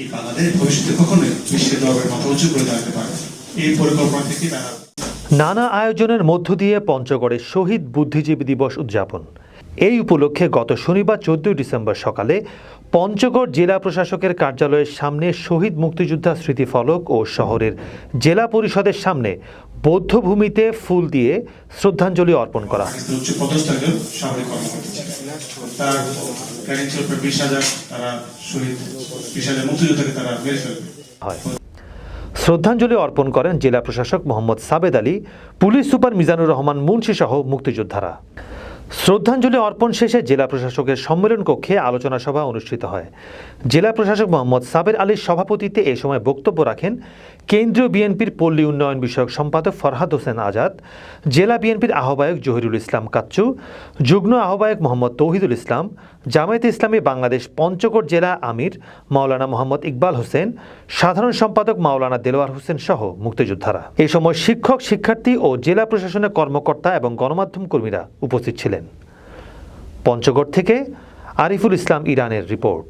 এই বাংলাদেশ ভবিষ্যতে কখনোই বিশ্বের মাথা উঁচু করে দাঁড়াতে পারে এই পরিকল্পনা থেকে নানা আয়োজনের মধ্য দিয়ে পঞ্চগড়ে শহীদ বুদ্ধিজীবী দিবস উদযাপন। এই উপলক্ষে গত শনিবার চোদ্দই ডিসেম্বর সকালে পঞ্চগড় জেলা প্রশাসকের কার্যালয়ের সামনে শহীদ মুক্তিযোদ্ধা স্মৃতিফলক ও শহরের জেলা পরিষদের সামনে বৌদ্ধভূমিতে ফুল দিয়ে শ্রদ্ধাঞ্জলি অর্পণ করা। হয়। শ্রদ্ধাঞ্জলি অর্পণ করেন জেলা প্রশাসক মোহাম্মদ সাবেদ আলী পুলিশ সুপার মিজানুর রহমান মুন্সি সহ মুক্তিযোদ্ধারা। শ্রদ্ধাঞ্জলি অর্পণ শেষে জেলা প্রশাসকের সম্মেলন কক্ষে আলোচনা সভা অনুষ্ঠিত হয়। জেলা প্রশাসক মোহাম্মদ সাবের আলীর সভাপতিত্বে এ সময় বক্তব্য রাখেন কেন্দ্রীয় বিএনপির পল্লী উন্নয়ন বিষয়ক সম্পাদক ফরহাদ হোসেন আজাদ, জেলা বিএনপির আহ্বায়ক জহিরুল ইসলাম কাচ্চু, যুগ্ম আহ্বায়ক মোহাম্মদ তৌহিদুল ইসলাম, জামায়াতে ইসলামী বাংলাদেশ পঞ্চগড় জেলা আমির মাওলানা মোহাম্মদ ইকবাল হোসেন, সাধারণ সম্পাদক মাওলানা দেলোয়ার হোসেন সহ মুক্তিযোদ্ধারা। এই সময় শিক্ষক, শিক্ষার্থী ও জেলা প্রশাসনের কর্মকর্তা এবং গণমাধ্যম কর্মীরা উপস্থিত ছিলেন। পঞ্চগড় থেকে আরিফুল ইসলাম ইরানের রিপোর্ট।